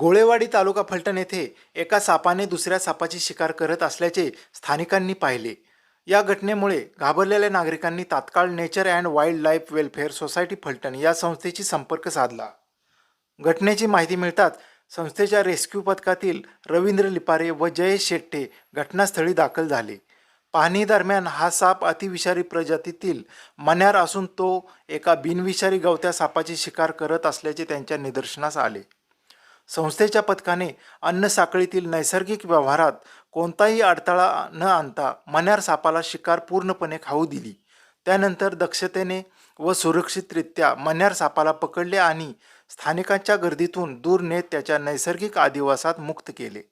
गोळेवाडी तालुका फलटण येथे एका सापाने दुसऱ्या सापाची शिकार करत असल्याचे स्थानिकांनी पाहिले. या घटनेमुळे घाबरलेल्या नागरिकांनी तात्काळ nature and wild life welfare society Phaltan या संस्थेशी संपर्क साधला. घटनेची माहिती मिळताच संस्थेच्या रेस्क्यू पथकातील रवींद्र लिपारे व जयेश शेट्टे घटनास्थळी दाखल झाले. पाहणी दरम्यान हा साप अतिविषारी प्रजातीतील मन्यार असून तो एका बिनविषारी गवत्या सापाची शिकार करत असल्याचे त्यांच्या निदर्शनास आले. संस्थेच्या पथकाने अन्न साखळीतील नैसर्गिक व्यवहारात कोणताही अडथळा न आणता मन्यार सापाला शिकार पूर्णपणे खाऊ दिली. त्यानंतर दक्षतेने व सुरक्षितरित्या मन्यार सापाला पकडले आणि स्थानिकांच्या गर्दीतून दूर नेत त्याच्या नैसर्गिक आदिवासात मुक्त केले.